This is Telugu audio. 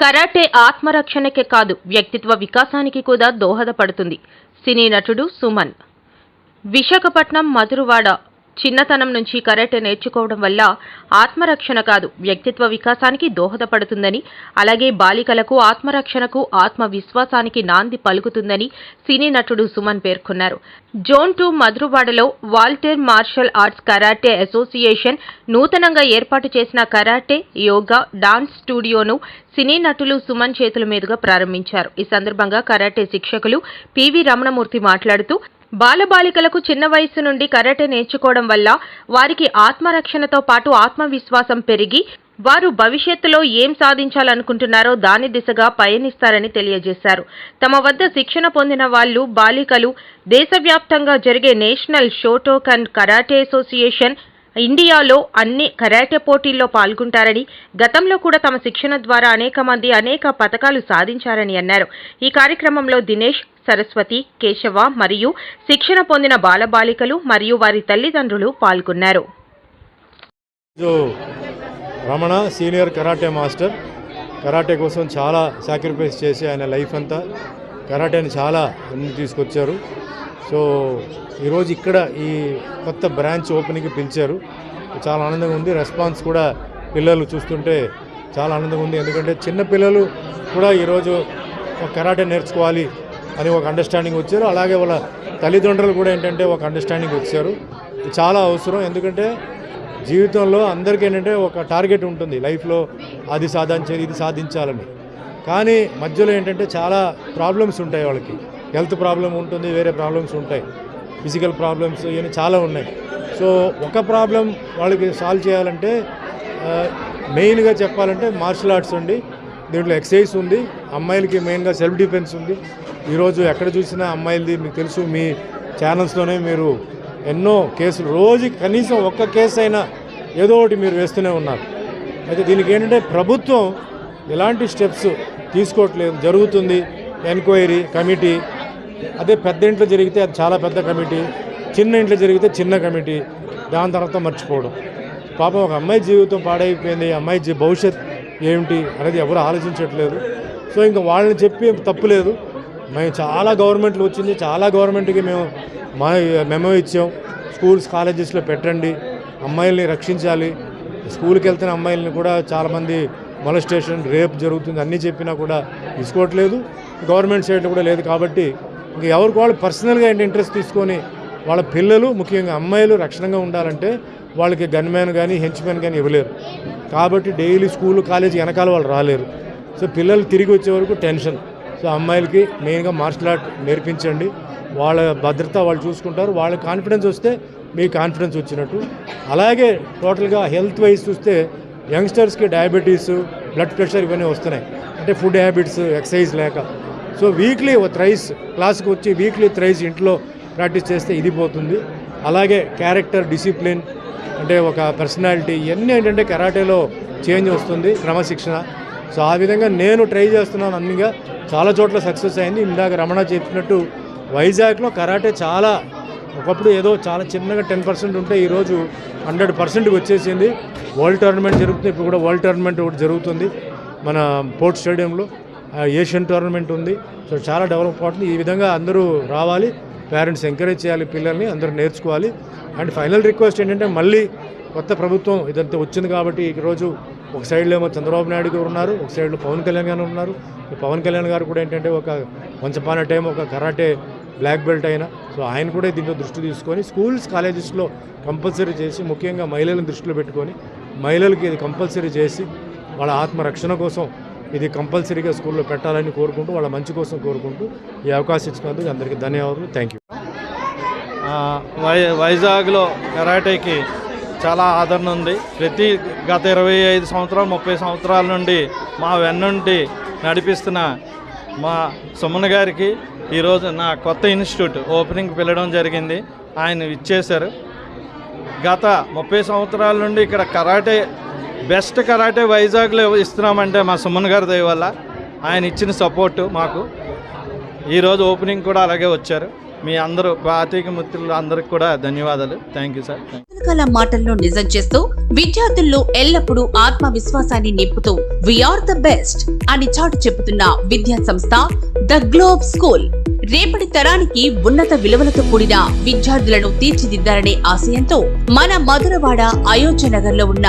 కరాటే ఆత్మరక్షణకే కాదు వ్యక్తిత్వ వికాసానికి కూడా దోహదపడుతుంది. సినీ నటుడు సుమన్. విశాఖపట్నం మధురవాడ చిన్నతనం నుంచి కరాటే నేర్చుకోవడం వల్ల ఆత్మరక్షణ కాదు వ్యక్తిత్వ వికాసానికి దోహదపడుతుందని అలాగే బాలికలకు ఆత్మరక్షణకు ఆత్మవిశ్వాసానికి నాంది పలుకుతుందని సినీ నటుడు సుమన్ పేర్కొన్నారు. Zone two మధురవాడలో Waltair martial arts karate association నూతనంగా ఏర్పాటు చేసిన కరాటే యోగా డాన్స్ స్టూడియోను సినీ నటులు సుమన్ చేతుల మీదుగా ప్రారంభించారు. ఈ సందర్భంగా కరాటే శిక్షకులు పివి రమణమూర్తి మాట్లాడుతూ బాలబాలికలకు చిన్న వయసు నుండి కరాటే నేర్చుకోవడం వల్ల వారికి ఆత్మరక్షణతో పాటు ఆత్మవిశ్వాసం పెరిగి వారు భవిష్యత్తులో ఏం సాధించాలనుకుంటున్నారో దాని దిశగా పయనిస్తారని తెలియజేశారు. తమ వద్ద శిక్షణ పొందిన వాళ్ళు బాలికలు దేశవ్యాప్తంగా జరిగే నేషనల్ షోటోకన్ కరాటే అసోసియేషన్ ఇండియాలో అన్ని కరాటే పోటీల్లో పాల్గొంటారని గతంలో కూడా తమ శిక్షణ ద్వారా అనేక మంది అనేక పథకాలు సాధించారని అన్నారు. ఈ కార్యక్రమంలో దినేష్ సరస్వతి కేశవ మరియు శిక్షణ పొందిన బాలబాలికలు మరియు వారి తల్లిదండ్రులు పాల్గొన్నారు. Ramana senior karate master. Karate కోసం చాలా సాక్రిఫైస్ చేసి ఆయన లైఫ్ అంతా కరాటేని చాలా అన్ని తీసుకొచ్చారు. సో ఈరోజు ఇక్కడ ఈ కొత్త బ్రాంచ్ ఓపెనింగ్కి పిలిచారు. చాలా ఆనందంగా ఉంది. రెస్పాన్స్ కూడా పిల్లలు చూస్తుంటే చాలా ఆనందంగా ఉంది. ఎందుకంటే చిన్న పిల్లలు కూడా ఈరోజు ఒక కరాటే నేర్చుకోవాలి అని ఒక అండర్స్టాండింగ్ వచ్చారు. అలాగే వాళ్ళ తల్లిదండ్రులు కూడా ఏంటంటే ఒక అండర్స్టాండింగ్ వచ్చారు. చాలా అవసరం. ఎందుకంటే జీవితంలో అందరికీ ఏంటంటే ఒక టార్గెట్ ఉంటుంది. లైఫ్లో అది సాధించాలి ఇది సాధించాలని. కానీ మధ్యలో ఏంటంటే చాలా ప్రాబ్లమ్స్ ఉంటాయి వాళ్ళకి. హెల్త్ ప్రాబ్లం ఉంటుంది వేరే ప్రాబ్లమ్స్ ఉంటాయి. ఫిజికల్ ప్రాబ్లమ్స్ ఇవన్నీ చాలా ఉన్నాయి. సో ఒక ప్రాబ్లం వాళ్ళకి సాల్వ్ చేయాలంటే మెయిన్గా చెప్పాలంటే మార్షల్ ఆర్ట్స్ ఉంది దీంట్లో ఎక్సర్సైజ్ ఉంది. అమ్మాయిలకి మెయిన్గా సెల్ఫ్ డిఫెన్స్ ఉంది. ఈరోజు ఎక్కడ చూసినా అమ్మాయిలది మీకు తెలుసు. మీ ఛానల్స్లోనే మీరు ఎన్నో కేసులు రోజు కనీసం ఒక్క కేసు అయినా ఏదో ఒకటి మీరు వేస్తూనే ఉన్నారు. అయితే దీనికి ఏంటంటే ప్రభుత్వం ఎలాంటి స్టెప్స్ తీసుకోవట్లేదు జరుగుతుంది ఎంక్వైరీ కమిటీ. అదే పెద్ద ఇంట్లో జరిగితే అది చాలా పెద్ద కమిటీ చిన్న ఇంట్లో జరిగితే చిన్న కమిటీ దాని తర్వాత మర్చిపోవడం. పాపం ఒక అమ్మాయి జీవితం పాడైపోయింది అమ్మాయి భవిష్యత్ ఏమిటి అనేది ఎవరు ఆలోచించట్లేదు. సో ఇంకా వాళ్ళని చెప్పి తప్పులేదు మేము చాలా గవర్నమెంట్లు వచ్చింది చాలా గవర్నమెంట్కి మేము మా మెమో ఇచ్చాం. స్కూల్స్ కాలేజెస్లో పెట్టండి అమ్మాయిల్ని రక్షించాలి. స్కూల్కి వెళ్తున్న అమ్మాయిల్ని కూడా చాలామంది మొలస్టేషన్ రేప్ జరుగుతుంది అన్నీ చెప్పినా కూడా తీసుకోవట్లేదు. గవర్నమెంట్ సైడ్ కూడా లేదు కాబట్టి ఇంక ఎవరికి వాళ్ళు పర్సనల్గా ఏంటి ఇంట్రెస్ట్ తీసుకొని వాళ్ళ పిల్లలు ముఖ్యంగా అమ్మాయిలు రక్షణగా ఉండాలంటే వాళ్ళకి గన్మ్యాన్ కానీ హెంచ్మ్యాన్ కానీ ఇవ్వలేరు. కాబట్టి డైలీ స్కూల్ కాలేజీ వెనకాల వాళ్ళు రాలేరు. సో పిల్లలు తిరిగి వచ్చే వరకు టెన్షన్ సో అమ్మాయిలకి మెయిన్గా మార్షల్ ఆర్ట్ నేర్పించండి. వాళ్ళ భద్రత వాళ్ళు చూసుకుంటారు. వాళ్ళ కాన్ఫిడెన్స్ వస్తే మీ కాన్ఫిడెన్స్ వచ్చినట్టు. అలాగే టోటల్గా హెల్త్ వైజ్ చూస్తే యంగ్స్టర్స్కి డయాబెటీస్ బ్లడ్ ప్రెషర్ ఇవన్నీ వస్తున్నాయి. అంటే ఫుడ్ హ్యాబిట్స్ ఎక్సర్సైజ్ లేక. సో వీక్లీ ఒక థ్రైస్ క్లాస్కి వచ్చి వీక్లీ థ్రైస్ ఇంట్లో ప్రాక్టీస్ చేస్తే ఇది పోతుంది. అలాగే క్యారెక్టర్ డిసిప్లిన్ అంటే ఒక పర్సనాలిటీ ఇవన్నీ ఏంటంటే కరాటేలో చేంజ్ వస్తుంది క్రమశిక్షణ. సో ఆ విధంగా నేను ట్రై చేస్తున్నాను అన్నిగా. చాలా చోట్ల సక్సెస్ అయింది. ఇందాక రమణ చెప్పినట్టు వైజాగ్లో కరాటే చాలా ఒకప్పుడు ఏదో చాలా చిన్నగా టెన్ పర్సెంట్ ఉంటే ఈరోజు హండ్రెడ్ పర్సెంట్కి వచ్చేసింది. వరల్డ్ టోర్నమెంట్ జరుగుతుంది. ఇప్పుడు కూడా వరల్డ్ టోర్నమెంట్ ఒకటి జరుగుతుంది. మన పోర్ట్ స్టేడియంలో ఏషియన్ టోర్నమెంట్ ఉంది. సో చాలా డెవలప్ అవుతుంది. ఈ విధంగా అందరూ రావాలి. పేరెంట్స్ ఎంకరేజ్ చేయాలి పిల్లల్ని అందరూ నేర్చుకోవాలి. అండ్ ఫైనల్ రిక్వెస్ట్ ఏంటంటే మళ్ళీ కొత్త ప్రభుత్వం ఇదంతా వచ్చింది కాబట్టి ఈరోజు ఒక సైడ్లో ఏమో చంద్రబాబు నాయుడు గారు ఉన్నారు. ఒక సైడ్లో పవన్ కళ్యాణ్ గారు ఉన్నారు. ఈ పవన్ కళ్యాణ్ గారు కూడా ఏంటంటే ఒక వంచపాన టైం ఒక కరాటే బ్లాక్ బెల్ట్ అయినా. సో ఆయన కూడా దీంట్లో దృష్టి తీసుకొని స్కూల్స్ కాలేజెస్లో కంపల్సరీ చేసి ముఖ్యంగా మహిళలను దృష్టిలో పెట్టుకొని మహిళలకి ఇది కంపల్సరీ చేసి వాళ్ళ ఆత్మరక్షణ కోసం ఇది కంపల్సరీగా స్కూల్లో పెట్టాలని కోరుకుంటూ వాళ్ళ మంచి కోసం కోరుకుంటూ ఈ అవకాశం ఇచ్చినందుకు అందరికీ ధన్యవాదాలు. థ్యాంక్ యూ వై వైజాగ్లో కరాటేకి చాలా ఆదరణ ఉంది. ప్రతి గత ఇరవై ఐదు సంవత్సరాలు ముప్పై సంవత్సరాల నుండి మా వెన్నుండి నడిపిస్తున్న మా సుమన్ గారికి ఈరోజు నా కొత్త ఇన్స్టిట్యూట్ ఓపెనింగ్ పిలవడం జరిగింది. ఆయన ఇచ్చేశారు. గత ముప్పై సంవత్సరాల నుండి ఇక్కడ కరాటే బెస్ట్ కరాటే వైజాగ్లో ఇస్తున్నామంటే మా సుమన్ గారి దయ వల్ల ఆయన ఇచ్చిన సపోర్టు మాకు. ఈరోజు ఓపెనింగ్ కూడా అలాగే వచ్చారు. మీ అందరూ పాతిక మిత్రులు అందరికి కూడా ధన్యవాదాలు. థ్యాంక్ యూ సార్ కల మాటల్లో నిజం చేస్తూ విద్యార్థుల్లో ఎల్లప్పుడూ ఆత్మవిశ్వాసాన్ని నింపుతూ వీఆర్ ద బెస్ట్ అని చాటు చెబుతున్న విద్యా సంస్థ ద గ్లోబ్ స్కూల్ రేపటి తరానికి ఉన్నత విలువలతో కూడిన విద్యార్థులను తీర్చిదిద్దాలనే ఆశయంతో మన మధురవాడ అయోధ్య నగర్లో ఉన్న